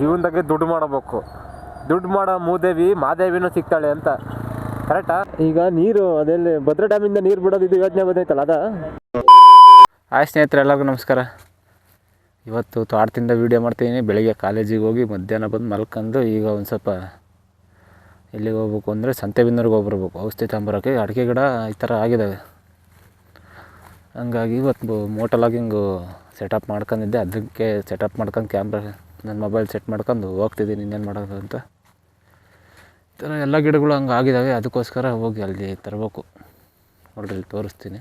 ಜೀವನದಾಗೆ ದುಡ್ಡು ಮಾಡಬೇಕು. ದುಡ್ಡು ಮಾಡೋ ಮೂದೇವಿ ಮಾದೇವಿನೂ ಸಿಗ್ತಾಳೆ ಅಂತ. ಕರೆಕ್ಟಾ ಈಗ ನೀರು ಅದೆಲ್ಲಿ ಭದ್ರಾ ಡ್ಯಾಮಿಂದ ನೀರು ಬಿಡೋದು ಇದು ಯೋಚನೆ ಬಂದೈತಲ್ಲ ಅದ? ಹಾಯ್ ಸ್ನೇಹಿತರೆ ಎಲ್ಲರಿಗೂ ನಮಸ್ಕಾರ. ಇವತ್ತು ತೋಟದಿಂದ ವೀಡಿಯೋ ಮಾಡ್ತೀನಿ. ಬೆಳಿಗ್ಗೆ ಕಾಲೇಜಿಗೆ ಹೋಗಿ ಮಧ್ಯಾಹ್ನ ಬಂದು ಮಲ್ಕೊಂಡು ಈಗ ಒಂದು ಸ್ವಲ್ಪ ಎಲ್ಲಿಗೆ ಹೋಗ್ಬೇಕು ಅಂದರೆ ಸಂತೆಬೆನ್ನೂರಿಗೆ ಹೋಗ್ಬರ್ಬೇಕು. ಔಷಧಿ ತಂಬರೋಕೆ ಅಡಿಕೆ ಗಿಡ ಈ ಥರ ಆಗಿದ್ದಾವೆ ಹಂಗಾಗಿ ಇವತ್ತು ಮೋಟಲಾಗಿಂಗು ಹಿಂಗೆ ಸೆಟಪ್ ಮಾಡ್ಕೊಂಡಿದ್ದೆ. ಅದಕ್ಕೆ ಸೆಟಪ್ ಮಾಡ್ಕೊಂಡು ಕ್ಯಾಮ್ರಾ ನನ್ನ ಮೊಬೈಲ್ ಸೆಟ್ ಮಾಡ್ಕೊಂಡು ಹೋಗ್ತಿದ್ದೀನಿ, ಇನ್ನೇನು ಮಾಡೋದು ಅಂತ. ಈ ಥರ ಎಲ್ಲ ಗಿಡಗಳು ಹಂಗೆ ಆಗಿದ್ದಾವೆ ಅದಕ್ಕೋಸ್ಕರ ಹೋಗಿ ಅಲ್ಲಿ ತರಬೇಕು. ನೋಡ್ರಿ ಇಲ್ಲಿ ತೋರಿಸ್ತೀನಿ.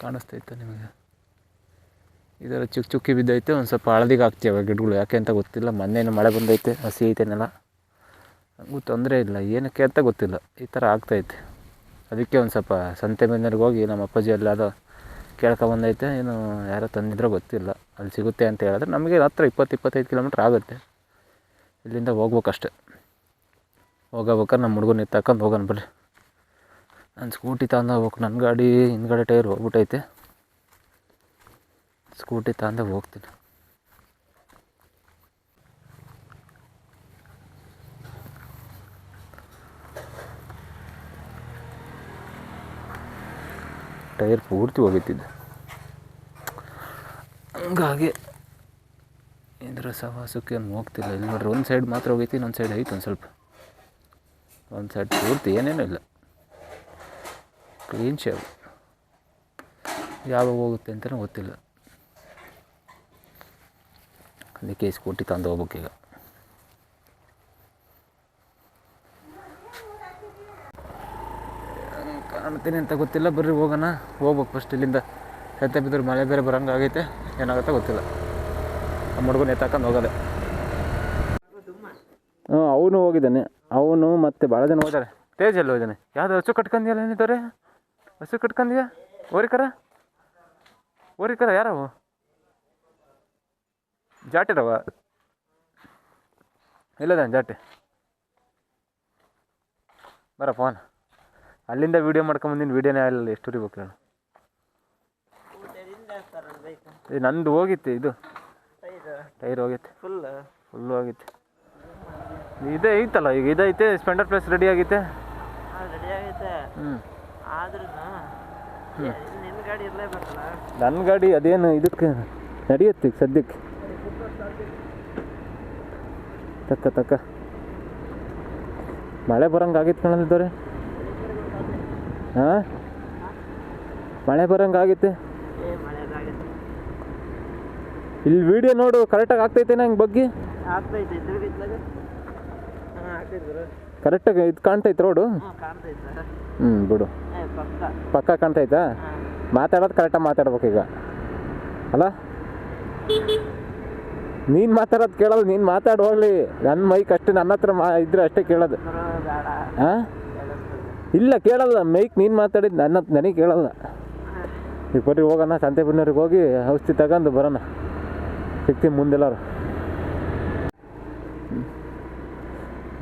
ಕಾಣಿಸ್ತೈತೆ ನಿಮಗೆ? ಇದರ ಚುಕ್ ಚುಕ್ಕಿ ಬಿದ್ದೈತೆ, ಒಂದು ಸ್ವಲ್ಪ ಹಳದಿಗೆ ಆಗ್ತೀವಿ ಗಿಡಗಳು. ಯಾಕೆ ಅಂತ ಗೊತ್ತಿಲ್ಲ, ಮೊನ್ನೆನೂ ಮಳೆ ಬಂದೈತೆ, ಹಸಿ ಐತೆನೆಲ್ಲ. ನೆಲ ಹಂಗೂ ತೊಂದರೆ ಇಲ್ಲ, ಏನಕ್ಕೆ ಅಂತ ಗೊತ್ತಿಲ್ಲ. ಈ ಥರ ಆಗ್ತೈತೆ. ಅದಕ್ಕೆ ಒಂದು ಸ್ವಲ್ಪ ಸಂತೆ ಮನೆಯವ್ರಿಗೆ ಹೋಗಿ ನಮ್ಮ ಅಪ್ಪಾಜಿ ಎಲ್ಲಾದ ಕೇಳ್ಕೊಬಂದೈತೆ. ಏನು ಯಾರೋ ತಂದಿದ್ರೋ ಗೊತ್ತಿಲ್ಲ. ಅಲ್ಲಿ ಸಿಗುತ್ತೆ ಅಂತ ಹೇಳಿದ್ರೆ ನಮಗೆ ಹತ್ರ ಇಪ್ಪತ್ತು, ಇಪ್ಪತ್ತೈದು ಕಿಲೋಮೀಟ್ರ್ ಆಗುತ್ತೆ. ಇಲ್ಲಿಂದ ಹೋಗ್ಬೇಕಷ್ಟೆ. ಹೋಗಬೇಕಾರೆ ನಮ್ಮ ಹುಡುಗನ ಎತ್ತಾಕೊಂಡು ಹೋಗೋಣ ಬರ್ರಿ ನಾನು ಸ್ಕೂಟಿ ತಗೊಂಡು ಹೋಗ್ಬೇಕು. ನನ್ನ ಗಾಡಿ ಹಿಂದ್ಗಡೆ ಟೈರ್ ಹೋಗ್ಬಿಟ್ಟೈತೆ ಸ್ಕೂಟಿ ತಗೊಂಡು ಹೋಗ್ತೀನಿ. ಟೈರ್ ಪೂರ್ತಿ ಹೋಗಿತ್ತಿದ್ದೆ ಹಂಗಾಗಿ ಇದರ ಸವಾಸಕ್ಕೆ ಹೋಗ್ತಿಲ್ಲ. ಇಲ್ಲಿ ನೋಡ್ರಿ ಒಂದು ಸೈಡ್ ಮಾತ್ರ ಹೋಗೈತಿ ಇನ್ನೊಂದು ಸೈಡ್ ಐತೆ ಒಂದು ಸ್ವಲ್ಪ. ಒಂದು ಸೈಡ್ ಪೂರ್ತಿ ಏನೇನೂ ಇಲ್ಲ. ಕ್ಲೀನ್ ಶೇವ್ ಯಾವಾಗ ಹೋಗುತ್ತೆ ಅಂತಲೂ ಗೊತ್ತಿಲ್ಲ. ಅದಕ್ಕೆ ಸ್ಕೂಟಿ ತಂದು ಹೋಗ್ಬೇಕೀಗ ಹೆಂಗ್ ಕಾಣ್ತೀನಿ ಅಂತ ಗೊತ್ತಿಲ್ಲ. ಬರ್ರಿ ಹೋಗೋಣ. ಹೋಗ್ಬೇಕು ಫಸ್ಟ್ ಇಲ್ಲಿಂದ. ಎತ್ತ ಬಿದ್ದರೆ ಮಳೆ ಬೇರೆ ಬರೋಂಗೆ ಆಗೈತೆ. ಏನಾಗುತ್ತೆ ಗೊತ್ತಿಲ್ಲ. ನಮ್ಮ ಹುಡುಗನ ಎತ್ತಾಕೊಂಡು ಹೋಗೋದೆ. ಹ್ಞೂ ಅವನು ಹೋಗಿದ್ದಾನೆ. ಅವನು ಮತ್ತೆ ಭಾಳ ಜನ ಹೋದಾರೆ ತೇಜ್ ಎಲ್ಲ ಹೋಗಿದ್ದಾನೆ? ಯಾವುದು ಹಸು ಕಟ್ಕೊಂಡಿಯಲ್ಲ ಏನಿದ್ದಾರೆ ಹಸು ಕಟ್ಕೊಂಡಿಯಾ ಓರಿಕರ? ಓರಿಕರ ಯಾರವು ಜಾಟಿರವ ಇಲ್ಲದ ಜಾಟಿ? ಬರ ಫೋನ್ ಅಲ್ಲಿಂದ ವೀಡಿಯೋ ಮಾಡ್ಕೊಂಬಂದಿನ ವಿಡಿಯೋನೇ ಆಗಲಿಲ್ಲ ಎಷ್ಟು ರೀ ಇದು ನಂದು ಹೋಗಿತ್ತು ಇದು. ಟೈರ್ ಹೋಗಿತ್ತು. ಫುಲ್ ಫುಲ್ಲು ಹೋಗಿತ್ತು. ಇದೇ ಐತಲ್ಲ ಈಗ ಇದೈತೆ ಸ್ಪೆಂಡರ್ ಪ್ಲೇಸ್ ರೆಡಿ ಆಗೈತೆ. ರೆಡಿ ಆಗೈತೆ. ಹ್ಞೂ ಆದ್ರೂ ನಿನ್ನ ಗಾಡಿ ಇರಲೇಬೇಕಲ್ಲ? ನನ್ನ ಗಾಡಿ ಅದೇನು ಇದಕ್ಕೆ ನಡೆಯುತ್ತೆ ಈಗ ಸದ್ಯಕ್ಕೆ. ತಕ್ಕ ತಕ್ಕ. ಮಳೆ ಬರಂಗೆ ಆಗಿತ್ತು ಕಣಲ್ದವ್ರೆ ಹಾಂ? ಮಳೆ ಬರಂಗ ಆಗೈತೆ ಏ ಮಳೆ ಆಗೈತೆ ಇಲ್ಲಿ ವಿಡಿಯೋ ನೋಡು ಕರೆಕ್ಟಾಗಿ ಆಗ್ತೈತೆ ನಂಗೆ ಬಗ್ಗೆ? ಕರೆಕ್ಟಾಗಿ ಇದು ಕಾಣ್ತೈತೆ ರೋಡು ಹ್ಞೂ ಬಿಡು. ಪಕ್ಕ. ಕಾಣ್ತೈತಾ? ಮಾತಾಡೋದು ಕರೆಕ್ಟಾಗಿ ಮಾತಾಡ್ಬೇಕು ಈಗ. ಅಲ್ಲ? ನೀನು ಮಾತಾಡೋದು ಕೇಳೋದು ನೀನು ಮಾತಾಡಿ ಹೋಗ್ಲಿ. ನನ್ನ ಮೈಕ್ ಅಷ್ಟೇ ನನ್ನ ಹತ್ರ ಮಾ ಇದ್ರೆ ಅಷ್ಟೇ ಕೇಳೋದು. ಹಾಂ? ಇಲ್ಲ, ಕೇಳಲ್ಲ. ಮೈಕ್, ನೀನು ಮಾತಾಡಿದ್ದು ನನ್ನ ನನಗೆ ಕೇಳಲ್ಲ. ಈಗ ಹೋಗೋಣ ಸಂತೆ ಬನ್ನೂರಿಗೆ ಹೋಗಿ ಔಷಧಿ ತಗೊಂಡು ಬರೋಣ. ಸಿಗ್ತೀವಿ ಮುಂದೆಲ್ಲರು.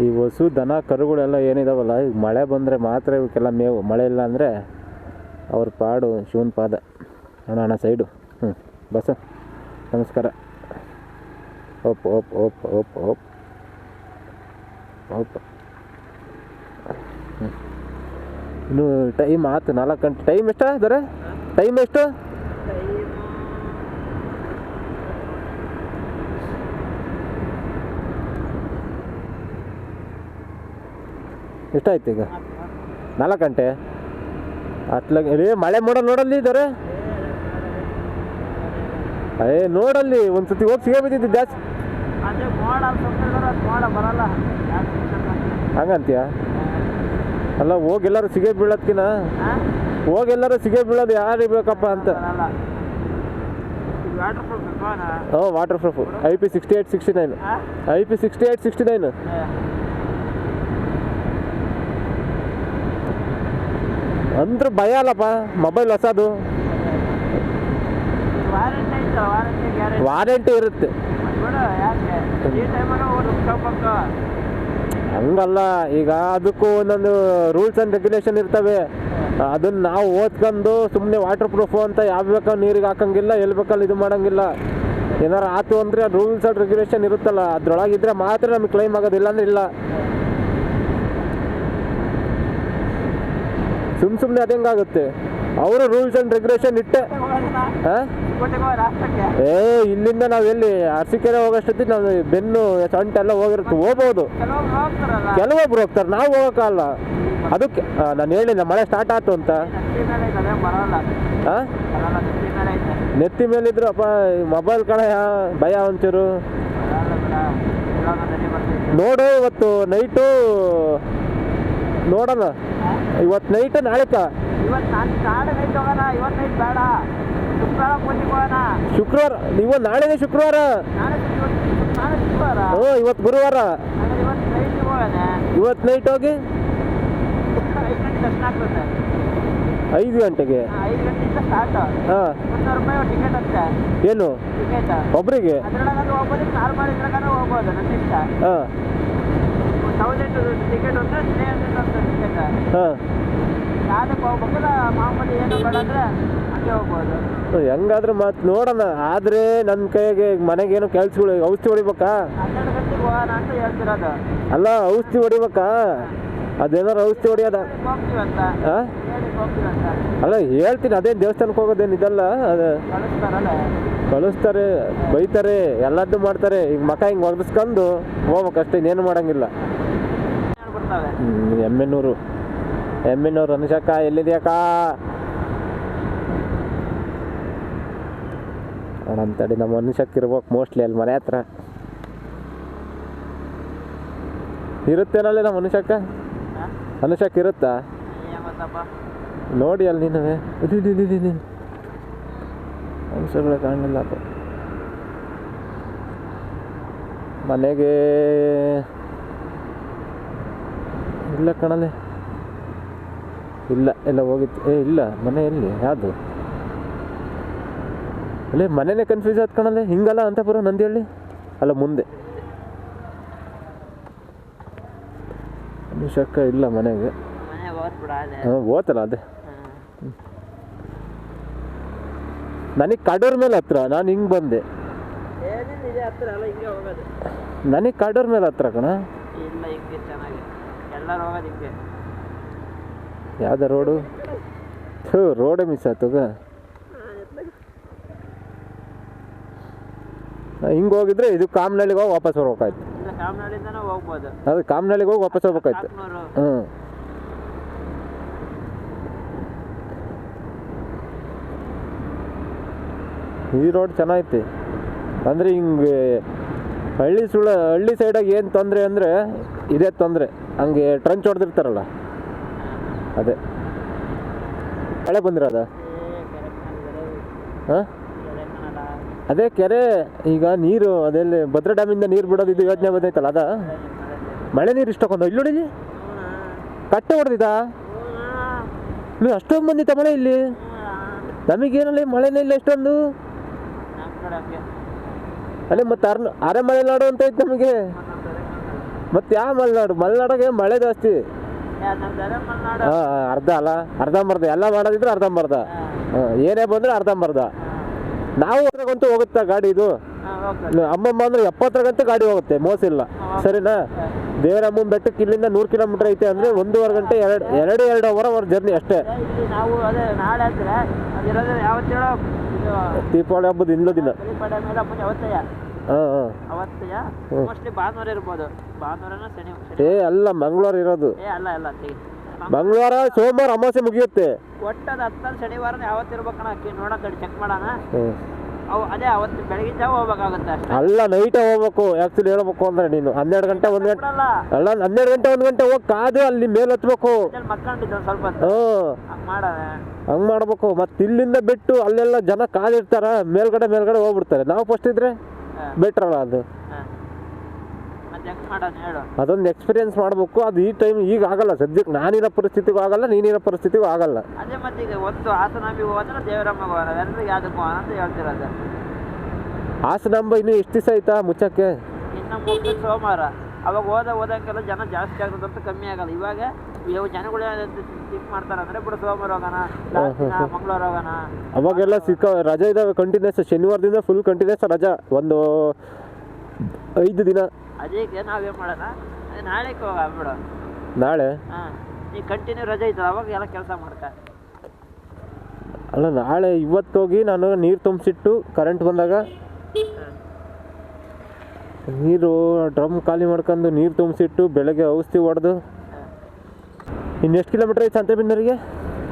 ಈ ಹಸು ದನ, ಕರುಗಳೆಲ್ಲ ಏನಿದಾವಲ್ಲ, ಈಗ ಮಳೆ ಬಂದರೆ ಮಾತ್ರ ಇವಕ್ಕೆಲ್ಲ ಮೇವು. ಮಳೆ ಇಲ್ಲ ಅಂದರೆ ಅವ್ರ ಪಾಡು, ಶಿವನ ಪಾದ. ಅಣ್ಣ ಅಣ್ಣ ಸೈಡು. ಹ್ಞೂ ಬಸ. ನಮಸ್ಕಾರ. ಓಪ್ ಓಪ್ ಓಪ್ ಓಪ್ ಓಪ್. ಓಪ್. ಹ್ಞೂ ಇನ್ನು ಟೈಮ್ ಆತು ನಾಲ್ಕು ಗಂಟೆ ಟೈಮ್ ಎಷ್ಟ ದೊರೆ ಟೈಮ್ ಎಷ್ಟು? ಎಷ್ಟಾಯ್ತು ಈಗ? ನಾಲ್ಕು ಗಂಟೆ? ಅತ್ಲಾಗ ಏ ಮಳೆ ಮೋಡ ನೋಡಲ್ಲಿ ಇದಾರೆ? ಏ ನೋಡಲ್ಲಿ ಒಂದು ಸತಿ ಹೋಗಿ ಸಿಗೇ ಬಿದ್ದಿದ್ದು ಜಾಸ್ತಿ. ಹಂಗಂತೀಯ? ಅಲ್ಲ ಹೋಗಿ ಎಲ್ಲರೂ ಸಿಗೇ ಬೀಳೋದ್ಕಿನ ಹಾಂ ಹೋಗಿ ಎಲ್ಲರೂ ಸಿಗೇ ಬೀಳೋದು ಯಾರು ಬೇಕಪ್ಪ ಅಂತ? ವಾಟರ್ ಪ್ರೂಫ್ ಫೋನ ಹ್ಞೂ water proof I P sixty eight sixty nine I P sixty eight sixty nine ಅಂದ್ರೆ ಭಯ ಅಲ್ಲಪ್ಪ ಮೊಬೈಲ್ ಹೊಸದು. ವಾರಂಟಿ ಇರುತ್ತೆ. ಹಂಗಲ್ಲ, ಈಗ ಅದಕ್ಕೂ ಒಂದೊಂದು ರೂಲ್ಸ್ ಆ್ಯಂಡ್ ರೆಗ್ಯುಲೇಷನ್ ಇರ್ತವೆ. ಅದನ್ನ ನಾವು ಓದ್ಕೊಂಡು ಸುಮ್ಮನೆ ವಾಟರ್ ಪ್ರೂಫು ಅಂತ ಯಾವ ಬೇಕೋ ನೀರಿಗೆ ಹಾಕಂಗಿಲ್ಲ ಎಲ್ಲಿ ಬೇಕಲ್ಲಿ ಇದು ಮಾಡಂಗಿಲ್ಲ. ಏನಾರು ಆತು ಅಂದರೆ ರೂಲ್ಸ್ ಆ್ಯಂಡ್ ರೆಗ್ಯುಲೇಷನ್ ಇರುತ್ತಲ್ಲ, ಅದ್ರೊಳಗಿದ್ರೆ ಮಾತ್ರ ನಮ್ಗೆ ಕ್ಲೈಮ್ ಆಗೋದಿಲ್ಲ ಅಂದ್ರೆ ಇಲ್ಲ. ಸುಮ್ ಸುಮ್ಮನೆ ಅದು ಹೆಂಗಾಗುತ್ತೆ ಅವರು ರೂಲ್ಸ್ ಆ್ಯಂಡ್ ರೆಗ್ಯುಲೇಷನ್ ಇಟ್ಟೆ. ಹಾಂ? ಏ ಇಲ್ಲಿಂದ ನಾವು ಎಲ್ಲಿ? ಅರಸಿಕೆರೆ ಹೋಗೋಷ್ಟೊತ್ತಿಗೆ ನಾವು ಬೆನ್ನು ಸೊಂಟೆಲ್ಲ ಹೋಗಿರುತ್ತೆ. ಹೋಗ್ಬೋದು. ಕೆಲವೊಬ್ರು ಹೋಗ್ತಾರೆ. ನಾವು ಹೋಗೋಕ್ಕಲ್ಲ. ಅದಕ್ಕೆ ನಾನು ಹೇಳಿಲ್ಲ ಮಳೆ ಸ್ಟಾರ್ಟ್ ಆಯ್ತು ಅಂತ. ನೆತ್ತಿ ಮೇಲಿದ್ರು ಅಪ್ಪ ಮೊಬೈಲ್ ಕಡೆ ಭಯ ಒಂಚೂರು. ನೋಡು ಇವತ್ತು ನೈಟು ನೋಡೋಣ. ಇವತ್ತು ನೈಟ್ ನಾಳೆಕ. ಇವತ್ತು ನಾನು ನೈಟ್ ಹೋಗೋಣ ಇವತ್ತು ನೈಟ್ ಬೇಡ. ಶುಕ್ರವಾರ ಕೋಟಿಗೆ ಹೋಗೋಣ. ಶುಕ್ರವಾರ ನೀವು ನಾಳೆನೇ ಶುಕ್ರವಾರ? ನಾಳೆ ಇವತ್ತು ನಾಳೆ ಶುಕ್ರವಾರ. ಹ್ಞೂ ಇವತ್ತು ಗುರುವಾರ. ಹಾಗಾದ್ರೆ ಇವತ್ತು ನೈಟ್ ಹೋಗೋಣ. ಇವತ್ತು ನೈಟ್ ಹೋಗಿ? ಐದು ಗಂಟೆ ದರ್ಶನ ಆಗ್ತದೆ. ಐದು ಗಂಟೆಗೆ? ಹಾ, ಐದು ಗಂಟೆಯಿಂದ ಸ್ಟಾರ್ಟ್ ಹಾಂ. ಮುನ್ನೂರು ರೂಪಾಯಿ ಟಿಕೆಟ್ ಅಂತೆ ಏನು? ಟಿಕೆಟ್ ಒಬ್ರಿಗೆ? ಅದ್ರೊಳಗಾದ್ರೂ ಹೋಗ್ಬೋದು ನಾರ್ಮಲ್ ಇದ್ರಾಗಾದ್ರೂ ಹೋಗ್ಬೋದು ನನ್ನ ಇಷ್ಟ. ಹಾಂ. ತೌಸಂಡ್ ಟಿಕೆಟ್ ಅಂದ್ರೆ ತ್ರೀ ಹಂಡ್ರೆಡ್ ಅಂತ ಟಿಕೆಟ್ ಹಾಂ. ಯಾವ್ದಕ್ಕೆ ಹೋಗ್ಬೇಕಲ್ಲ. ಮಾಮೂಲಿ ಏನು ಬೇಡ ಅಂದ್ರೆ ಹಂಗೆ ಹೋಗ್ಬೋದು. ಹೆಂಗಾದ್ರೆ ಮತ್ತೆ ನೋಡೋಣ. ಆದರೆ ನನ್ನ ಕೈಗೆ ಮನೆಗೇನು ಕೆಲ್ಸಗಳು ಔಷಧಿ ಹೊಡಿಬೇಕಾ? ಹನ್ನೆರಡು ಗಂಟೆಗೆ ಹೋಗೋಣ ಅಂತ ಹೇಳ್ತಿರೋದು. ಅಲ್ಲ ಔಷಧಿ ಹೊಡಿಬೇಕಾ? ಅದೇನಾರು ಔಷಧಿ ಹೊಡಿಯೋದ? ಅಲ್ಲ ಹೇಳ್ತೀನಿ ಅದೇನು ದೇವಸ್ಥಾನಕ್ಕೆ ಹೋಗೋದೇನು ಇದಲ್ಲ? ಅದು ಕಳಿಸ್ತಾರಲ್ಲ. ಕಳಿಸ್ತಾರೆ ಬೈತಾರೆ ಎಲ್ಲದ್ದು ಮಾಡ್ತಾರೆ. ಈಗ ಮಕ ಹಿಂಗೆ ಒಗಸ್ಕೊಂಡು ಹೋಗ್ಬೇಕಷ್ಟೇ ಇನ್ನೇನು ಮಾಡಂಗಿಲ್ಲ. ಎಮ್ಮೆ ಎಮ್ಮೆನೂರು ಎಮ್ಮೆನೂರು ಅನುಷಕ್ಕ ಎಲ್ಲಿದ್ಯಾಕ ತಡಿ, ನಮ್ಮ ಅನುಷಕ್ ಇರ್ಬೇಕು ಮೋಸ್ಟ್ಲಿ ಅಲ್ಲಿ ಮನೆ ಹತ್ರ. ಇರುತ್ತೇನಲ್ಲಿ ನಮ್ಮ ಅನುಷಕ್ಕ ಮನುಷ್ಯಕ್ ಇರುತ್ತಾ? ನೋಡಿ ಅಲ್ಲಿ ನೀನು ಅಂಶಗಳು ಕಾಣಲಿಲ್ಲ ಅದು ಮನೆಗೆ ಇಲ್ಲ ಕಣಲೆ ಇಲ್ಲ ಎಲ್ಲ ಹೋಗಿತ್ತು. ಏ ಇಲ್ಲ ಮನೆ ಎಲ್ಲಿ? ಯಾವುದು? ಅಲ್ಲೇ ಮನೆನೇ ಕನ್ಫ್ಯೂಸ್ ಆಯ್ತು ಕಣಲ್ಲೇ ಹಿಂಗಲ್ಲ ಬರೋ ನಂದಿ ಅಲ್ಲ ಮುಂದೆ. ಶಕ್ಕ ಇಲ್ಲ ಮನೆಗೆ. ಹಾಂ ಓತಲ್ಲ ಅದೇ. ನನಗೆ ಕಡೂರ್ ಮೇಲೆ ಹತ್ರ ನಾನು ಹಿಂಗೆ ಬಂದೆ. ನನಗೆ ಕಡೂರ್ ಮೇಲೆ ಹತ್ರ ಕಣ ಇಲ್ಲ ಹಿಂಗೆ ಚೆನ್ನಾಗಿ ಎಲ್ಲರೂ ಹೋಗೋದು ಹಿಂಗೆ ಯಾವ್ದು ರೋಡು? ರೋಡ್ ರೋಡೇ ಮಿಸ್ ಆಯ್ತು ಹಿಂಗೆ ಹೋಗಿದ್ರೆ ಇದು ಕಾಮನಳ್ಳಿಗೆ ಹೋಗಿ ವಾಪಸ್ ಬರ್ಬೇಕಾಯ್ತು. ಅದು ಕಾಮನಳ್ಳಿಗೆ ಹೋಗಿ ವಾಪಸ್ ಹೋಗ್ಬೇಕಾಯ್ತು ಹ್ಮ್. ಹ್ಞೂ ಈ ರೋಡ್ ಚೆನ್ನಾಗೈತಿ. ಅಂದರೆ ಹಿಂಗೆ ಹಳ್ಳಿ ಸುಳ್ಳ ಹಳ್ಳಿ ಸೈಡಾಗ ಏನು ತೊಂದರೆ ಅಂದರೆ ಇದೇ ತೊಂದರೆ. ಹಂಗೆ ಟ್ರಂಚ್ ಹೊಡೆದಿರ್ತಾರಲ್ಲ. ಅದೇ. ಮಳೆ ಬಂದಿರೋದ ಹಾಂ? ಅದೇ ಕೆರೆ, ಈಗ ನೀರು ಅದೆಲ್ಲಿ ಭದ್ರಾ ಡ್ಯಾಮಿಂದ ನೀರು ಬಿಡೋದು ಇದು ಯೋಜನೆ ಬಂದೈತಲ್ಲ ಅದ? ಮಳೆ ನೀರು ಇಷ್ಟಕ್ಕೊಂದು, ಇಲ್ಲಿ ನೋಡಿ ಕಟ್ಟೆ ಹೊಡೆದಿದ? ನೀವು ಅಷ್ಟೊಂದು ಬಂದಿತ್ತ ಮಳೆ ಇಲ್ಲಿ? ನಮಗೇನಲ್ಲಿ ಮಳೆನೇ ಇಲ್ಲ ಎಷ್ಟೊಂದು ಅಲ್ಲೇ ಮತ್ತೆ ಅರ್ ಅರೆ ಮಲೆನಾಡು ಅಂತ ಐತೆ ನಮಗೆ. ಮತ್ತೆ ಯಾವ ಮಲೆನಾಡು? ಮಲೆನಾಡಾಗೆ ಮಳೆ ಜಾಸ್ತಿ. ಅರ್ಧ ಅಲ್ಲ? ಅರ್ಧಂಬರ್ಧ. ಎಲ್ಲ ಮಾಡೋದಿದ್ರೆ ಅರ್ಧಂಬರ್ಧ. ಏನೇ ಬಂದ್ರೆ ಅರ್ಧಂಬರ್ಧ. ನಾವು ಹತ್ರಗಂತೂ ಹೋಗುತ್ತೆ ಗಾಡಿ ಇದು? ಅಮ್ಮಮ್ಮ ಅಂದ್ರೆ ಎಪ್ಪತ್ತರಗಂತೂ ಗಾಡಿ ಹೋಗುತ್ತೆ ಮೋಸ ಇಲ್ಲ ಸರಿನಾ? ದೇವರಮ್ಮನ ಬೆಟ್ಟಕ್ಕೆ ಇಲ್ಲಿಂದ ನೂರು ಕಿಲೋಮೀಟರ್ ಐತೆ ಅಂದ್ರೆ ಒಂದೂವರೆ ಗಂಟೆ ಎರಡು ಎರಡು ಎರಡು ಅವರ್ ಅವ್ರ ಜರ್ನಿ ಅಷ್ಟೇ. ದೀಪಾವಳಿ ಹಬ್ಬದ ಇನ್ನೂ ದಿನ. ಹ್ಮ್. ಮೋಸ್ಟ್ಲಿ ಭಾನುವಾರ ಇರ್ಬೋದು. ಭಾನುವಾರನ ಶನಿ ಏ ಅಲ್ಲ ಮಂಗಳವಾರ ಇರೋದು. ಏ ಅಲ್ಲ ಅಲ್ಲ ತೆಗಿ. ಮಂಗಳವಾರ ಸೋಮವಾರ ಅಮಾವಾಸ್ಯೆ ಮುಗಿಯುತ್ತೆ. ಒಟ್ಟದ ಹತ್ತಲ್ಲಿ ಶನಿವಾರ ಯಾವತ್ತು ಇರ್ಬೇಕಣ್ಣ? ಅಕ್ಕಿ ನೋಡೋಣ ಕಡೆ ಚೆಕ್ ಮಾಡೋಣ. ಅವು ಅದೇ ಅವತ್ತು ಬೆಳಗಿನ ಜಾವ ಹೋಗ್ಬೇಕಾಗುತ್ತೆ ಅಷ್ಟೇ. ಅಲ್ಲ ನೈಟೇ ಹೋಗ್ಬೇಕು. ಆ್ಯಕ್ಚುಲಿ ಹೇಳ್ಬೇಕು ಅಂದ್ರೆ ನೀನು. ಹನ್ನೆರಡು ಗಂಟೆ ಒಂದು ಗಂಟೆ ಬಿಡಲ್ಲ ಅಲ್ಲ ಹನ್ನೆರಡು ಗಂಟೆ ಒಂದು ಗಂಟೆ ಹೋಗಿ ಕಾದು ಅಲ್ಲಿ ಮೇಲೆ ಹತ್ಬೇಕು. ಅದ್ರಲ್ಲಿ ಮಕ್ಕೊಂಡಿದ್ದ ಸ್ವಲ್ಪ ಹೊತ್ತು. ಹ್ಞೂ ಹಂಗೆ ಮಾಡೋಣ. ಹಂಗೆ ಮಾಡ್ಬೇಕು. ಮತ್ತೆ ಇಲ್ಲಿಂದ ಬಿಟ್ಟು ಅಲ್ಲೆಲ್ಲ ಜನ ಕಾದಿರ್ತಾರ ಮೇಲ್ಗಡೆ ಮೇಲ್ಗಡೆ ಹೋಗ್ಬಿಡ್ತಾರೆ. ನಾವು ಫಸ್ಟ್ ಇದ್ರೆ? ಬೆಟ್ರಲ್ಲ ಅದು. ಅದೊಂದು ಎಕ್ಸ್ಪೀರಿಯನ್ಸ್ ಮಾಡಬೇಕು. ಅದು ಈ ಟೈಮ್ ಈಗ ಆಗಲ್ಲ. ಸದ್ಯಕ್ಕೆ ನಾನಿರೋ ಪರಿಸ್ಥಿತಿಗೂ ಆಗಲ್ಲ ನೀನಿರೋ ಪರಿಸ್ಥಿತಿಗೂ ಆಗಲ್ಲ. ಅದೇ ಮತ್ತೆ ಈಗ ಒಂದು ಹಾಸನಾಂಬಿಗೆ ಹೋದ್ರೆ ದೇವರಮ್ಮ ಹೋಗೋಣ ಎಲ್ಲರಿಗೂ ಯಾವ್ದಕ್ಕೂ ಅಂತ ಹೇಳ್ತಿರೋದು. ಹಾಸನಾಂಬ ಇನ್ನೂ ಎಷ್ಟು ದಿವಸ ಆಯ್ತಾ ಮುಚ್ಚಕ್ಕೆ? ಇನ್ನು ಸೋಮವಾರ. ಅವಾಗ ಹೋದ ಹೋದಂಗೆಲ್ಲ ಜನ ಜಾಸ್ತಿ ಆಗ್ತದೆ ಅಂತ ಕಮ್ಮಿ ಆಗಲ್ಲ. ಇವಾಗ ಇವಾಗ ಜನಗಳು ಥಿಂಕ್ ಮಾಡ್ತಾರೆ ಅಂದ್ರೆ ಬಿಡು ಸೋಮವಾರ ಹೋಗೋಣ ಲಾಸ್ಟ್ ದಿನ ಮಂಗಳವಾರ ಹೋಗೋಣ. ಅವಾಗೆಲ್ಲ ಸಿಕ್ಕ ರಜೆ ಇದಾವೆ ಕಂಟಿನ್ಯೂಸ್ ಶನಿವಾರದಿಂದ ಫುಲ್ ಕಂಟಿನ್ಯೂಸ್ ರಜಾ ಒಂದು ಐದು ದಿನ. ಅದಕ್ಕೆ ನಾವೇನ್ ಮಾಡೋಣ? ನಾಳೆ ಹೋಗ ಬಿಡು. ನಾಳೆ? ಹಾಂ ನೀ ಕಂಟಿನ್ಯೂ ರಜೆ ಐತಲ್ಲ ಅವಾಗ ಎಲ್ಲ ಕೆಲಸ ಮಾಡ್ಕ. ಅಲ್ಲ ನಾಳೆ ಇವತ್ತು ಹೋಗಿ ನಾನು ನೀರು ತುಂಬಿಸಿಟ್ಟು ಕರೆಂಟ್ ಬಂದಾಗ ನೀರು, ಡ್ರಮ್ ಖಾಲಿ ಮಾಡ್ಕೊಂಡು ನೀರು ತುಂಬಿಸಿಟ್ಟು ಬೆಳಗ್ಗೆ ಔಷಧಿ ಹೊಡೆದು ಇನ್ನೆಷ್ಟು ಕಿಲೋಮೀಟ್ರ್ ಐತೆ ಸಂತೆಬಿಂದರಿಗೆ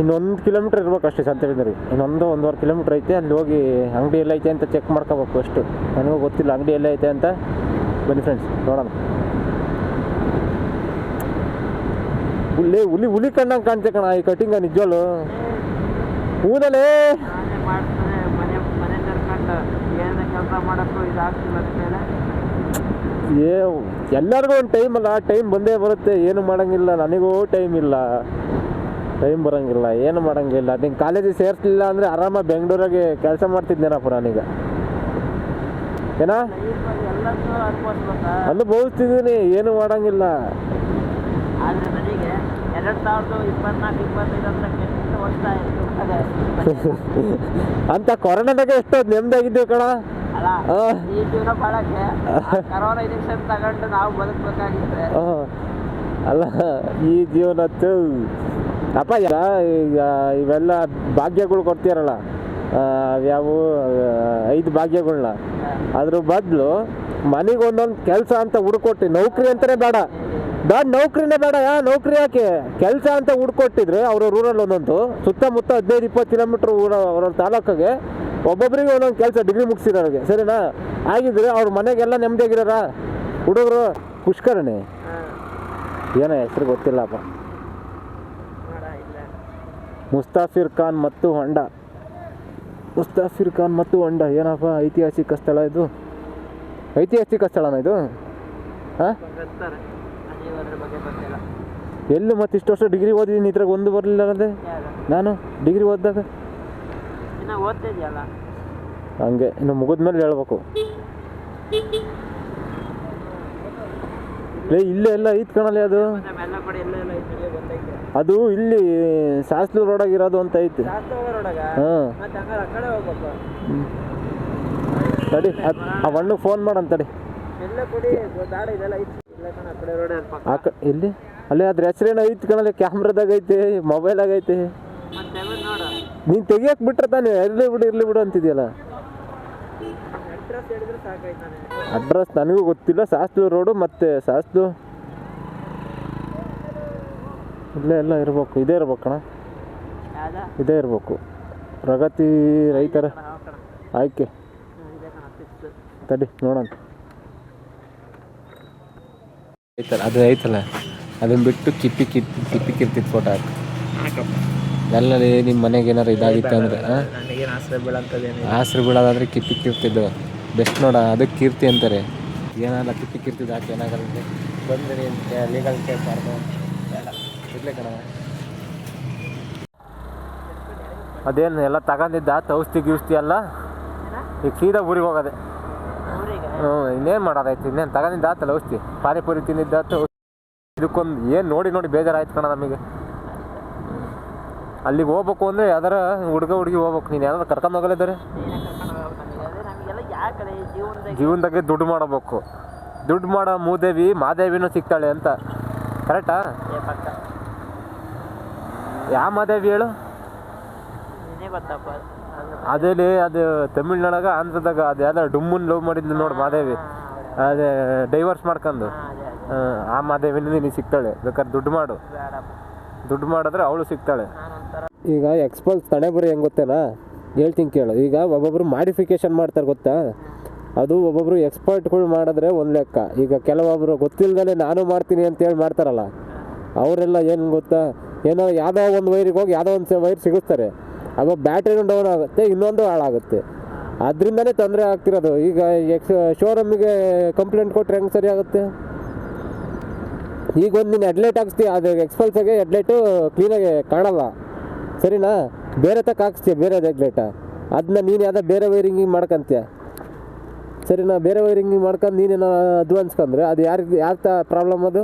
ಇನ್ನೊಂದು ಕಿಲೋಮೀಟ್ರ್ ಇರ್ಬೇಕು ಅಷ್ಟೇ ಸಂತೆಬಿಂದರಿಗೆ ಇನ್ನೊಂದು ಒಂದೂವರೆ ಕಿಲೋಮೀಟ್ರ್ ಐತೆ, ಅಲ್ಲಿ ಹೋಗಿ ಅಂಗಡಿ ಎಲ್ಲ ಐತೆ ಅಂತ ಚೆಕ್ ಮಾಡ್ಕೋಬೇಕು ಅಷ್ಟು. ನನಗೂ ಗೊತ್ತಿಲ್ಲ ಅಂಗಡಿ ಎಲ್ಲ ಐತೆ ಅಂತ. ಬನ್ನಿ ಫ್ರೆಂಡ್ಸ್ ನೋಡೋಣ. ಹುಲಿ ಹುಲಿ ಹುಲಿ ಕಣ್ಣಂಗೆ ಕಾಣ್ತೆ ಕಣ, ಈ ಕಟಿಂಗ ನಿಜವಲ್ಲು ಹೂದಲೇ ಕೆಲಸ ಮಾಡೋಕ್ಕೂ ಇದಾಗ್ತಿಲ್ಲ ಏ ಎಲ್ಲರಿಗೂ ಒಂದು ಟೈಮ್ ಅಲ್ಲ ಟೈಮ್ ಬಂದೇ ಬರುತ್ತೆ ಏನು ಮಾಡಂಗಿಲ್ಲ ನನಗೂ ಟೈಮ್ ಇಲ್ಲ. ಟೈಮ್ ಬರಂಗಿಲ್ಲ ಏನು ಮಾಡಂಗಿಲ್ಲ. ನಿಂಗೆ ಕಾಲೇಜಿಗೆ ಸೇರಿಸ್ಲಿಲ್ಲ ಅಂದರೆ ಆರಾಮಾಗಿ ಬೆಂಗಳೂರಾಗೆ ಕೆಲಸ ಮಾಡ್ತಿದ್ದೇನಪ್ಪ ನಾನೀಗ? ಏನಾ? ಅನುಭವಿಸ್ತಿದ್ದೀನಿ ಏನು ಮಾಡಂಗಿಲ್ಲ. ಅಂತ ಕೊರೋನಾದಾಗ ಎಷ್ಟೊತ್ತು ನೆಮ್ಮದಾಗಿದ್ದೀವಿ ಕಣ. ಅಲ್ಲ? ಈ ಜೀವನ ಬಾಳಕ್ಕೆ ಕರೋನಾ ಇಂಜೆಕ್ಷನ್ ತಗೊಂಡು ನಾವು ಬದುಕಬೇಕಾಗಿದ್ರೆ. ಅಲ್ಲ ಈ ಜೀವನದ್ದು ಅಪ್ಪ ಈಗ ಇವೆಲ್ಲ ಭಾಗ್ಯಗಳು ಕೊಡ್ತೀರಲ್ಲ? ಯಾವ ಐದು ಭಾಗ್ಯಗಳನ್ನ ಅದ್ರ ಬದಲು ಮನೆಗೆ ಒಂದೊಂದು ಕೆಲಸ ಅಂತ ಹುಡ್ಕೊಟ್ಟು ನೌಕರಿ ಅಂತಾನೆ ಬೇಡ. ಬೇಡ ನೌಕರಿನೇ ಬೇಡ ಯಾ ನೌಕರಿ ಯಾಕೆ? ಕೆಲಸ ಅಂತ ಹುಡ್ಕೊಟ್ಟಿದ್ರೆ ಅವ್ರ ರೂರಲ್ ಒಂದೊಂದು ಸುತ್ತಮುತ್ತ ಹದಿನೈದು ಇಪ್ಪತ್ತು ಕಿಲೋಮೀಟ್ರ್ ಊರ ಅವ್ರ ತಾಲೂಕಿಗೆ ಒಬ್ಬೊಬ್ಬರಿಗೆ ಒಂದೊಂದು ಕೆಲಸ ಡಿಗ್ರಿ ಮುಗಿಸಿರೋರಿಗೆ ಸರಿನಾ? ಆಗಿದ್ರೆ ಅವ್ರ ಮನೆಗೆಲ್ಲ ನೆಮ್ಮದಿಯಾಗಿರೋರ ಹುಡುಗರು ಪುಷ್ಕರಣಿ. ಏನೋ ಹೆಸರು ಗೊತ್ತಿಲ್ಲಪ್ಪ. ಮುಸ್ತಾಫಿರ್ ಖಾನ್ ಮತ್ತು ಹೊಂಡ. ಮುಸ್ತಾಫಿರ್ ಖಾನ್ ಮತ್ತು ಹೊಂಡ. ಏನಪ್ಪ ಐತಿಹಾಸಿಕ ಸ್ಥಳ ಇದು? ಐತಿಹಾಸಿಕ ಸ್ಥಳನ ಇದು? ಹಾಂ? ಎಲ್ಲಿ ಮತ್ತೆ ಇಷ್ಟು ವರ್ಷ ಡಿಗ್ರಿ ಓದಿದ್ದೀನಿ ಇದ್ರಾಗ ಒಂದು ಬರಲಿಲ್ಲ ಅದೇ ನಾನು? ಡಿಗ್ರಿ ಓದಿದಾಗ? ಇನ್ನು ಹಂಗೆ ಇನ್ನು ಮುಗಿದ್ಮೇಲೆ ಹೇಳ್ಬೇಕು. ಲೇ ಇಲ್ಲೇ ಎಲ್ಲ ಐತ್ ಕಣಲ್ಲಿ ಅದು. ಮತ್ತೆ ಕಡೆ ಎಲ್ಲ ಎಲ್ಲ ಐತೆ ಗೊತ್ತೈತೆ. ಅದು ಇಲ್ಲಿ ಸಾಸ್ಲು ರೋಡಾಗ ಇರೋದು ಅಂತ ಐತಿ. ಹಾಂ. ಮತ್ತೆ ಹಂಗಾರೆ ಆ ಕಡೆ ಹೋಗ್ಬೇಕು. ತಡಿ ಆ ಹಣ್ಣು ಫೋನ್ ಮಾಡಂತ ತಡಿ. ಎಲ್ಲ ಕೊಡಿ ದಾಡ ಇದೆಲ್ಲ ಐತಿ. ಇಲ್ಲ ಕಣ ಆ ಕಡೆ ರೋಡ್ ಪಕ್ಕ? ಆ ಕ ಎಲ್ಲಿ? ಅಲ್ಲೇ ಅದ್ರ ಹೆಸ್ರೇನು ಐತ್ ಕಣಲ್ಲಿ ಕ್ಯಾಮ್ರಾದಾಗ ಐತೆ ಮೊಬೈಲಾಗ ಐತೆ. ಮತ್ತೆ ಆಮೇಲೆ ನೋಡು ನೀನು ತೆಗಿಯಕ್ಕೆ ಬಿಟ್ರೆ ತಾನೇ? ಇರಲಿ ಬಿಡು ಇರಲಿ ಬಿಡು ಅಂತಿದ್ಯಲ್ಲ. ಅಡ್ರೆಸ್ ನನಗೆ ಅಡ್ರೆಸ್ ನನಗೂ ಗೊತ್ತಿಲ್ಲ. ಸಾಸ್ಲು ರೋಡು ಮತ್ತೆ ಸಾಸ್ಲು ಇಲ್ಲೇ ಎಲ್ಲ ಇರ್ಬೇಕು. ಇದೇ ಇರ್ಬೇಕು ಕಣ ಇದೇ ಇರಬೇಕು. ಪ್ರಗತಿ ರೈತರ ಆಯ್ಕೆ. ಇದೆ ಕಣ ಫಿಕ್ಸ್ ತಡಿ ನೋಡೋಣ. ಐತಲ್ಲ ಅದು ಐತಲ್ಲ? ಅದನ್ನ ಬಿಟ್ಟು ಕಿಪ್ಪಿ ಕಿಪ್ಪಿ ಕಿಪ್ಪಿ ಕಿರ್ತಿತ್ತು ಫೋಟೋ ಹಾಕಿ. ಎಲ್ಲಲ್ಲಿ ನಿಮ್ಮ ಮನೆಗೆ ಏನಾರು ಇದಾಗಿತ್ತು ಅಂದರೆ ನನಗೇನು ಆಸರೆ ಬೀಳೋದಾದ್ರೆ ಕಿಪ್ಪಿ ಕಿರ್ತಿದ್ದು. ಬೆಸ್ಟ್ ನೋಡ ಅದಕ್ಕೆ ಕೀರ್ತಿ ಅಂತಾರೆ. ಏನಾಗಲ್ಲ ಕಿಪ್ಪಿ ಕಿರ್ತಿದ್ದು ಹಾಕಿ ಏನಾಗಲ್ಲ ಅಂತ. ಲೀಗಲ್ ಕೇಸ್ ಮಾಡ್ದು ಇರ್ಲಿ ಕಣ. ಅದೇನು ಎಲ್ಲ ತಗೊಂಡಿದ್ದ? ಔಷಧಿ ಗಿೌಷಧಿ ಎಲ್ಲ? ಈಗ ಸೀದಾ ಊರಿಗೆ ಹೋಗೋದೆ. ಹ್ಞೂ ಇನ್ನೇನು ಮಾಡೋದಾಯ್ತು? ಇನ್ನೇನು ತಗೊಂಡಿದ್ದ? ಆತಲ್ಲ ಔಷಧಿ ಪಾನಿಪುರಿ ತಿಂದಿದ್ದಾತು ಇದಕ್ಕೊಂದು ಏನು ನೋಡಿ ನೋಡಿ ಬೇಜಾರಾಯ್ತು ಕಣ ನಮಗೆ. ಅಲ್ಲಿಗೆ ಹೋಗ್ಬೇಕು ಅಂದರೆ ಯಾವ್ದಾರ ಹುಡುಗ ಹುಡುಗಿ ಹೋಗ್ಬೇಕು. ನೀನು ಯಾವ್ದಾರು ಕರ್ಕೊಂಡು ಹೋಗಲಿದ್ದಾರೆ? ಜೀವನದಾಗ ದುಡ್ಡು ಮಾಡಬೇಕು. ದುಡ್ಡು ಮಾಡೋ ಮೂದೇವಿ ಮಾದೇವಿನೂ ಸಿಗ್ತಾಳೆ ಅಂತ. ಕರೆಕ್ಟಾ ಯಾವ ಮಾದೇವಿ ಹೇಳು? ಅದೇ ಗೊತ್ತಪ್ಪ ಅದು ಅದೇಲಿ ಅದು ತಮಿಳ್ನಾಡಾಗ ಆಂಧ್ರದಾಗ ಅದು ಯಾವ್ದಾರು ಡುಮ್ಮನ್ ಲವ್ ಮಾಡಿದ್ದು ನೋಡು ಮಾದೇವಿ. ಅದೇ ಡೈವರ್ಸ್ ಮಾಡ್ಕೊಂಡು. ಆ, ಮಾದೇವಿನ ನೀನು ಸಿಗ್ತಾಳೆ. ಬೇಕಾದ್ರೆ ದುಡ್ಡು ಮಾಡು. ದುಡ್ಡು ಮಾಡಿದ್ರೆ ಅವಳು ಸಿಗ್ತಾಳೆ. ಈಗ ಎಕ್ಸ್ಪಲ್ಸ್ ತಣೆಬರಿ ಹೆಂಗೆ ಗೊತ್ತೇನಾ? ಹೇಳ್ತೀನಿ ಕೇಳು. ಈಗ ಒಬ್ಬೊಬ್ರು ಮಾಡಿಫಿಕೇಶನ್ ಮಾಡ್ತಾರೆ ಗೊತ್ತಾ? ಅದು ಒಬ್ಬೊಬ್ರು ಎಕ್ಸ್ಪರ್ಟ್ಗಳು ಮಾಡಿದ್ರೆ ಒಂದು ಲೆಕ್ಕ. ಈಗ ಕೆಲವೊಬ್ಬರು ಗೊತ್ತಿಲ್ಲದೇ ನಾನು ಮಾಡ್ತೀನಿ ಅಂತೇಳಿ ಮಾಡ್ತಾರಲ್ಲ ಅವರೆಲ್ಲ ಏನು ಗೊತ್ತಾ? ಏನೋ ಯಾವುದೋ ಒಂದು ವೈರಿಗೆ ಹೋಗಿ ಯಾವುದೋ ಒಂದು ವೈರ್ ಸಿಗುತ್ತಾರೆ. ಆಗ ಬ್ಯಾಟ್ರಿನೂ ಡೌನ್ ಆಗುತ್ತೆ ಇನ್ನೊಂದು ಹಾಳಾಗುತ್ತೆ. ಅದರಿಂದನೇ ತೊಂದರೆ ಆಗ್ತಿರೋದು. ಈಗ ಎಕ್ಸ್ ಶೋರೂಮಿಗೆ ಕಂಪ್ಲೇಂಟ್ ಕೊಟ್ಟರೆ ಹೆಂಗೆ ಸರಿ ಆಗುತ್ತೆ? ಈಗ ಒಂದು ನೀನು ಹೆಡ್ಲೈಟ್ ಹಾಕ್ಸ್ತೀಯ ಅದು ಎಕ್ಸ್ಪಲ್ಸಾಗೆ ಎಡ್ಲೈಟು ಕ್ಲೀನಾಗಿ ಕಾಣಲ್ಲ. ಸರಿನಾ? ಬೇರೆ ತಕ್ಕ ಹಾಕ್ಸ್ತೀಯ, ಬೇರೆ ಹೆಡ್ಲೈಟ ಅದನ್ನ ನೀನು ಯಾವುದೋ ಬೇರೆ ವೈರಿಂಗ್ ಮಾಡ್ಕೊಂತೀಯ? ಸರಿನಾ? ಬೇರೆ ವೈರಿಂಗ್ ಮಾಡ್ಕೊಂಡು ನೀನೇನೋ ಅದು ಅನ್ಸ್ಕೊಂಡ್ರೆ ಅದು ಯಾರಿಗೆ ಯಾರ ಪ್ರಾಬ್ಲಮ್ ಅದು?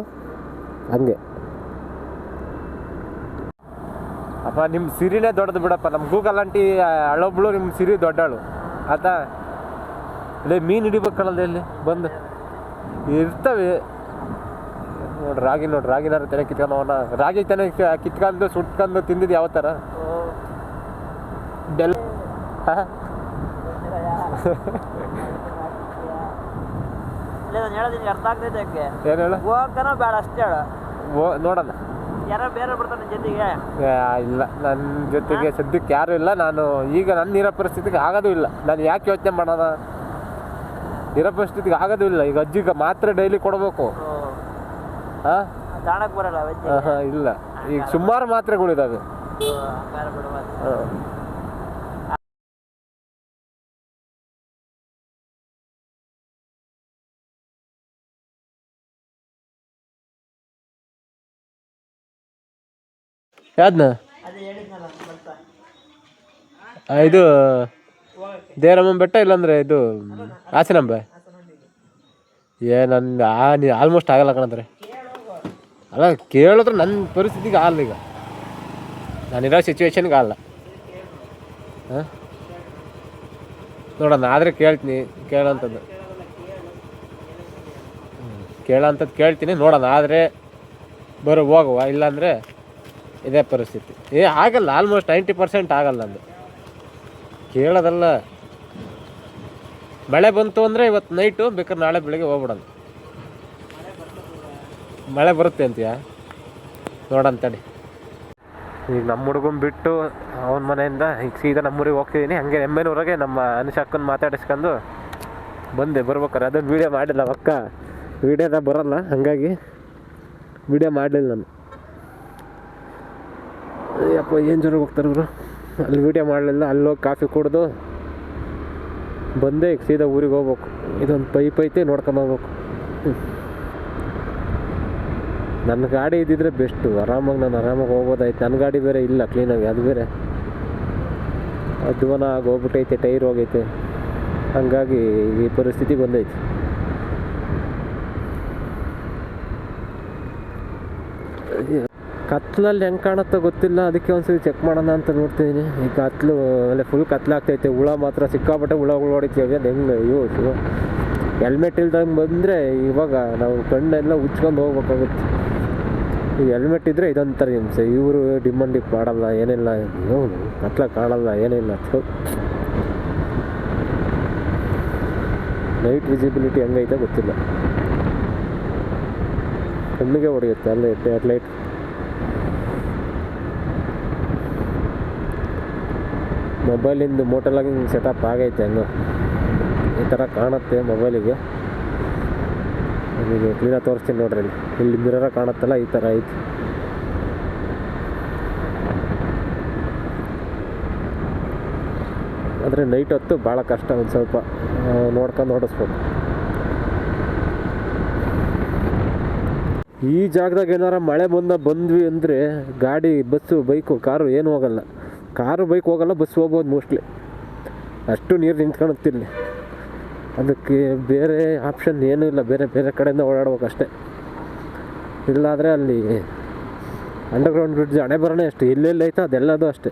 ಹಂಗೆ. ಅಪ್ಪ ನಿಮ್ಮ ಸಿರಿನೇ ದೊಡ್ಡದು ಬಿಡಪ್ಪ. ನಮ್ಮ ಗೂಗಲ್ ಆಂಟಿ ಹಳೊಬ್ಳು ನಿಮ್ಮ ಸಿರಿ ದೊಡ್ಡಳು. ಆತ ಇಲ್ಲೇ ಮೀನು ಹಿಡಿಬೇಕಲ್ಲದೆ ಇಲ್ಲಿ, ಬಂದು. ಇರ್ತವೆ. ನೋಡ್ರಿ ರಾಗಿ ನೋಡ್ರಿ ರಾಗಿನಾರ ತೆನೆ ಕಿತ್ಕೊಂಡು ಅವನ ರಾಗಿ ತೆನೆ ಕಿತ್ಕೊಂಡು ಸುಟ್ಕೊಂಡು ತಿಂದಿದ್ದು ಯಾವ ಥರ ಡೆಲ್ ಹಾಂ? ಇಲ್ಲ ನಾನು ಹೇಳೋದು ಅರ್ಥ ಆಗ್ತೈತೆ ಯಾಕೆ? ಏನು ಹೇಳು? ಹೋಗ್ತಾನೋ ಬೇಡ ಅಷ್ಟೇ ಹೇಳು. ಓ ನೋಡೋಣ ಯಾರೋ ಬೇರೆ ಬರ್ತಾನೆ ಜೊತೆಗೆ. ಇಲ್ಲ. ನನ್ನ ಜೊತೆಗೆ ಸದ್ಯಕ್ಕೆ ಯಾರು ಇಲ್ಲ. ನಾನು ಈಗ ನನ್ನ ಇರೋ ಪರಿಸ್ಥಿತಿಗೆ ಆಗೋದು ಇಲ್ಲ. ನಾನು ಯಾಕೆ ಯೋಚನೆ ಮಾಡೋಣ ಇರೋ ಪರಿಸ್ಥಿತಿಗೆ ಆಗೋದು ಇಲ್ಲ. ಈಗ ಅಜ್ಜಿಗೆ ಮಾತ್ರ ಡೈಲಿ ಕೊಡಬೇಕು. ಬರಲ್ಲ ಇಲ್ಲ. ಈಗ ಸುಮಾರು ಬಿಡುವ ಹಾಂ. ಯಾವ್ದನ್ನ ಇದು ದೇವರಮ್ಮ ಬೆಟ್ಟ ಇಲ್ಲಾಂದ್ರೆ ಇದು ಹಾಸನಾಂಬೆ? ಏ ನನ್ನ ಆಲ್ಮೋಸ್ಟ್ ಆಗಲ್ಲ ಕಣಂದ್ರೆ ಅಲ್ಲ, ಕೇಳಿದ್ರೆ ನನ್ನ ಪರಿಸ್ಥಿತಿಗೆ ಆಗಲ್ಲ ಈಗ. ನಾನಿರೋ ಸಿಚುವೇಶನ್ಗೆ ಆಗಲ್ಲ ಹಾಂ? ನೋಡೋಣ ಆದರೆ ಕೇಳ್ತೀನಿ, ಕೇಳೋಂಥದ್ದು. ಕೇಳೋಂಥದ್ದು ಕೇಳ್ತೀನಿ, ನೋಡೋಣ, ಆದರೆ ಬರೋ ಹೋಗುವ, ಇಲ್ಲಾಂದರೆ ಇದೇ ಪರಿಸ್ಥಿತಿ. ಏ, ಆಗಲ್ಲ ಆಲ್ಮೋಸ್ಟ್ ನೈಂಟಿ ಪರ್ಸೆಂಟ್ ಆಗಲ್ಲ ನಂದು. ಕೇಳೋದಲ್ಲ. ಮಳೆ ಬಂತು ಅಂದರೆ ಇವತ್ತು ನೈಟು ಬೇಕಾದ್ರೆ ನಾಳೆ ಬೆಳಿಗ್ಗೆ ಹೋಗ್ಬಿಡೋಣ. ಮಳೆ ಬರುತ್ತೆ ಅಂತೀಯ? ನೋಡೋಣ ತಡಿ. ಈಗ ನಮ್ಮ ಹುಡುಗನ್ ಬಿಟ್ಟು ಅವನ ಮನೆಯಿಂದ ಈಗ ಸೀದಾ ನಮ್ಮೂರಿಗೆ ಹೋಗ್ತಿದ್ದೀನಿ ಹಂಗೆ ಎಮ್ಮೆನೂರಾಗೆ ನಮ್ಮ ಅನುಷಕ್ಕನ ಮಾತಾಡಿಸ್ಕೊಂಡು ಬಂದೆ, ಬರ್ಬೇಕಾರೆ. ಅದನ್ನು ವೀಡಿಯೋ ಮಾಡಿಲ್ಲ ಅಕ್ಕ. ವೀಡಿಯೋದ ಬರಲ್ಲ, ಹಾಗಾಗಿ ವೀಡಿಯೋ ಮಾಡಲಿಲ್ಲ ನಾನು. ಅಯ್ಯಪ್ಪ, ಏನು ಜನಕ್ಕೆ ಹೋಗ್ತಾರೆ ಇವರು? ಅಲ್ಲಿ ವೀಡಿಯೋ ಮಾಡಲಿಲ್ಲ ಅಲ್ಲೋಗಿ ಕಾಫಿ ಕುಡ್ದು ಬಂದೆ, ಈಗ ಸೀದಾ ಊರಿಗೆ ಹೋಗ್ಬೇಕು. ಇದೊಂದು ಪೈಪ್ ಐತೆ ನೋಡ್ಕೊಂಡು ಹೋಗ್ಬೇಕು. ಹ್ಮ್. ನನ್ನ ಗಾಡಿ ಇದ್ದಿದ್ರೆ ಬೆಸ್ಟು. ಆರಾಮಾಗಿ ನಾನು ಆರಾಮಾಗಿ ಹೋಗ್ಬೋದಾಯ್ತು. ನನ್ನ ಗಾಡಿ ಬೇರೆ ಇಲ್ಲ ಕ್ಲೀನಾಗಿ ಅದು ಬೇರೆ. ಅಧ್ವಾನ ಆಗಿ ಹೋಗ್ಬಿಟ್ಟೈತೆ, ಟೈರ್ ಹೋಗೈತೆ. ಹಂಗಾಗಿ ಈ ಪರಿಸ್ಥಿತಿ ಬಂದೈತೆ. ಕತ್ಲಲ್ಲಿ ಹೆಂಗೆ ಕಾಣುತ್ತೋ ಗೊತ್ತಿಲ್ಲ. ಅದಕ್ಕೆ ಒಂದ್ಸರಿ ಚೆಕ್ ಮಾಡೋಣ ಅಂತ ನೋಡ್ತಿದ್ದೀನಿ ಈ ಕತ್ಲು, ಅಲ್ಲೇ ಫುಲ್ ಕತ್ಲಾಗ್ತೈತೆ ಹುಳ ಮಾತ್ರ ಸಿಕ್ಕಾಪಟ್ಟೆ ಹುಳಗಳು ಹೊಡಿತೀವಿ. ಅದು ಹೆಂಗೆ, ಅಯ್ಯೋ ಹೆಲ್ಮೆಟ್ ಇಲ್ದಂಗೆ ಬಂದರೆ ಇವಾಗ ನಾವು ಕಣ್ಣೆಲ್ಲ ಉಚ್ಕೊಂಡು ಹೋಗ್ಬೇಕಾಗುತ್ತೆ. ಈ ಹೆಲ್ಮೆಟ್ ಇದ್ದರೆ ಇದೊಂಥರ ಹಿಂಸೆ. ಇವರು ಡಿಮಾಂಡ್ ಡಿಪ್ ಮಾಡಲ್ಲ, ಏನಿಲ್ಲ ಕತ್ಲ ಕಾಣಲ್ಲ, ಏನಿಲ್ಲ. ನೈಟ್ ವಿಸಿಬಿಲಿಟಿ ಹೆಂಗೈತೆ ಗೊತ್ತಿಲ್ಲ. ಕಣ್ಣಿಗೆ ಹೊಡೆಯುತ್ತೆ ಹೆಡ್ ಲೈಟ್ ಮೊಬೈಲಿಂದು ಮೋಟಲಾಗಿ ಸೆಟಪ್ ಆಗೈತೆ ಹಂಗೆ. ಈ ಥರ ಕಾಣುತ್ತೆ ಮೊಬೈಲಿಗೆ ನಿಮಗೆ ಕ್ಲೀನಾಗಿ ತೋರಿಸ್ತೀನಿ ನೋಡ್ರಿ ಇಲ್ಲಿ. ಇಲ್ಲಿ ಮಿರರ ಕಾಣುತ್ತಲ್ಲ, ಈ ಥರ ಐತಿ. ಆದರೆ ನೈಟ್ ಹೊತ್ತು ಭಾಳ ಕಷ್ಟ ಒಂದು ಸ್ವಲ್ಪ ನೋಡ್ಕೊಂಡು ಓಡಿಸ್ಬೇಕು. ಈ ಜಾಗದಾಗ ಏನಾರ ಮಳೆ ಬಂದ ಬಂದ್ವಿ ಅಂದರೆ ಗಾಡಿ, ಬಸ್ಸು, ಬೈಕು, ಕಾರು ಏನು ಹೋಗಲ್ಲ. ಕಾರು, ಬೈಕ್ ಹೋಗಲ್ಲ, ಬಸ್ ಹೋಗ್ಬೋದು ಮೋಸ್ಟ್ಲಿ ಅಷ್ಟು ನೀರು ನಿಂತ್ಕೊಳುತ್ತಿಲ್ಲಿ ಅದಕ್ಕೆ ಬೇರೆ ಆಪ್ಷನ್ ಏನೂ ಇಲ್ಲ. ಬೇರೆ ಬೇರೆ ಕಡೆಯಿಂದ ಓಡಾಡ್ಬೇಕು ಅಷ್ಟೇ ಇಲ್ಲಾದರೆ ಅಲ್ಲಿ ಅಂಡರ್ಗ್ರೌಂಡ್ ಬ್ರಿಡ್ಜ್ ಹಣೆ ಬರೋಣ ಅಷ್ಟೇ. ಎಲ್ಲೆಲ್ಲಿ ಐತೋ ಅದೆಲ್ಲದೂ ಅಷ್ಟೇ.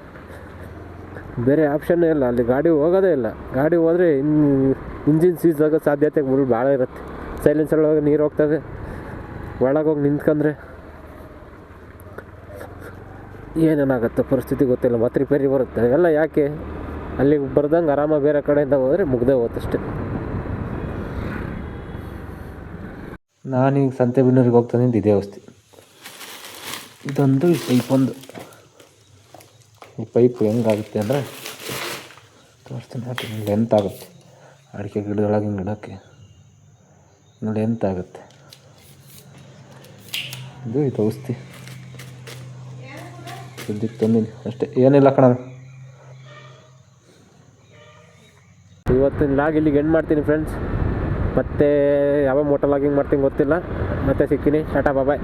ಬೇರೆ ಆಪ್ಷನ್ನೇ ಇಲ್ಲ. ಅಲ್ಲಿ ಗಾಡಿ ಹೋಗೋದೇ ಇಲ್ಲ. ಗಾಡಿ ಹೋದರೆ ಇನ್ ಇಂಜಿನ್ ಸೀಸ್ ಆಗೋ ಸಾಧ್ಯತೆ ಭಾಳ ಇರುತ್ತೆ. ಒಳಗೆ ನೀರು ಹೋಗ್ತದೆ. ಒಳಗೋಗಿ ನಿಂತ್ಕೊಂಡ್ರೆ ಏನೇನಾಗುತ್ತೆ ಪರಿಸ್ಥಿತಿ ಗೊತ್ತಿಲ್ಲ. ಮತ್ತೆ ರಿಪೇರಿ ಬರುತ್ತೆ. ಎಲ್ಲ ಯಾಕೆ? ಅಲ್ಲಿಗೆ ಬರ್ದಂಗೆ ಆರಾಮಾಗಿ ಬೇರೆ ಕಡೆಯಿಂದ ಹೋದರೆ ಮುಗ್ದೇ ಹೋತಷ್ಟೆ ನಾನೀಗ ಸಂತೆ ಹೋಗ್ತಾನೆ ಅಂತ ಇದೇ ಔಷಧಿ ಇದೊಂದು ಈ ಪೈಪ್ ಒಂದು. ಈ ಪೈಪ್ ಹೆಂಗಾಗುತ್ತೆ ಅಂದರೆ ತೋರಿಸ್ತೀನಿ. ಹಾಕಿ ಲೆಂತ್ ಆಗುತ್ತೆ. ಅಡಿಕೆ ಗಿಡದೊಳಗೆ ಹಿಂಗೆ ಇಡೋಕ್ಕೆ ಎಂಥ ಆಗುತ್ತೆ. ಇದು ಇದು ಔಷಧಿ ಸದ್ಯಕ್ಕೆ ತಂದೀನಿ. ಅಷ್ಟೇ. ಏನಿಲ್ಲ ಕಣ. ಇವತ್ತಿನ ಲಾಗ್ ಇಲ್ಲಿಗೆ ಎಂಡ್ ಮಾಡ್ತೀನಿ ಫ್ರೆಂಡ್ಸ್ ಮತ್ತೆ ಯಾವ ಮೋಟೋ ಲಾಗಿಂಗ್ ಮಾಡ್ತೀನಿ ಗೊತ್ತಿಲ್ಲ. ಮತ್ತೆ ಸಿಗ್ತೀನಿ. ಟಾಟಾ ಬಾಯ್